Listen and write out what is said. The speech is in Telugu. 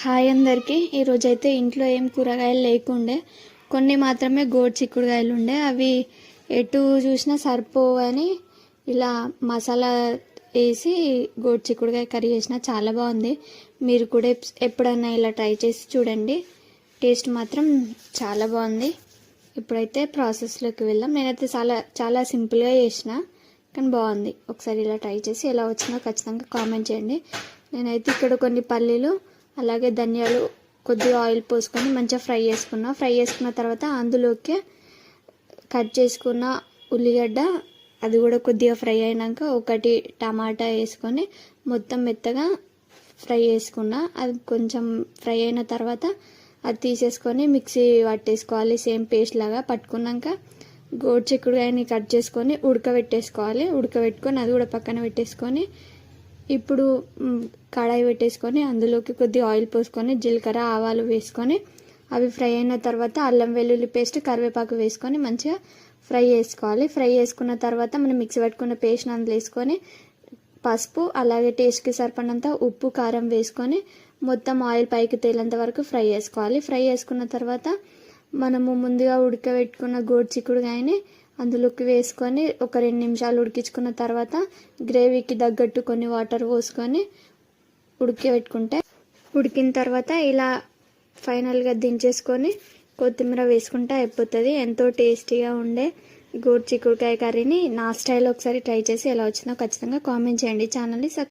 హాయ్ అందరికీ. ఈరోజైతే ఇంట్లో ఏం కూరగాయలు లేకుండే. కొన్ని మాత్రమే గోడు చిక్కుడుకాయలు ఉండే. అవి ఎటు చూసినా సరిపోవని ఇలా మసాలా వేసి గోడు చిక్కుడుకాయ కర్రీ చేసిన చాలా బాగుంది. మీరు కూడా ఎప్పుడన్నా ఇలా ట్రై చేసి చూడండి. టేస్ట్ మాత్రం చాలా బాగుంది. ఇప్పుడైతే ప్రాసెస్లోకి వెళ్దాం. నేనైతే చాలా చాలా సింపుల్గా చేసిన కానీ బాగుంది. ఒకసారి ఇలా ట్రై చేసి ఎలా వచ్చిందో ఖచ్చితంగా కామెంట్ చేయండి. నేనైతే ఇక్కడ కొన్ని పల్లీలు అలాగే ధనియాలు కొద్దిగా ఆయిల్ పోసుకొని మంచిగా ఫ్రై చేసుకున్నా. ఫ్రై చేసుకున్న తర్వాత అందులోకి కట్ చేసుకున్న ఉల్లిగడ్డ అది కూడా కొద్దిగా ఫ్రై అయినాక ఒకటి టమాటా వేసుకొని మొత్తం మెత్తగా ఫ్రై చేసుకున్నా. అది కొంచెం ఫ్రై అయిన తర్వాత అది తీసేసుకొని మిక్సీ పట్టేసుకోవాలి. సేమ్ పేస్ట్ లాగా పట్టుకున్నాక గోడు చిక్కుడుకాయని కట్ చేసుకొని ఉడకబెట్టేసుకోవాలి. ఉడకబెట్టుకొని అది కూడా పక్కన పెట్టేసుకొని ఇప్పుడు కడాయి పెట్టేసుకొని అందులోకి కొద్దిగా ఆయిల్ పోసుకొని జీలకర్ర ఆవాలు వేసుకొని అవి ఫ్రై అయిన తర్వాత అల్లం వెల్లుల్లి పేస్ట్ కరివేపాకు వేసుకొని మంచిగా ఫ్రై చేసుకోవాలి. ఫ్రై చేసుకున్న తర్వాత మనం మిక్సీ పట్టుకున్న పేస్ట్ అందులో వేసుకొని పసుపు అలాగే టేస్ట్కి సరిపడినంత ఉప్పు కారం వేసుకొని మొత్తం ఆయిల్ పైకి తేలేంత వరకు ఫ్రై చేసుకోవాలి. ఫ్రై చేసుకున్న తర్వాత మనము ముందుగా ఉడకబెట్టుకున్న గోడు చిక్కుడుగాయని అందులోకి వేసుకొని ఒక రెండు నిమిషాలు ఉడికించుకున్న తర్వాత గ్రేవీకి తగ్గట్టు కొన్ని వాటర్ పోసుకొని ఉడికబెట్టుకుంటే ఉడికిన తర్వాత ఇలా ఫైనల్గా దించేసుకొని కొత్తిమీర వేసుకుంటే అయిపోతుంది. ఎంతో టేస్టీగా ఉండే గోరు చిక్కుడుకాయ కర్రీని నా స్టైల్ ఒకసారి ట్రై చేసి ఎలా వచ్చిందో ఖచ్చితంగా కామెంట్ చేయండి. ఛానల్ని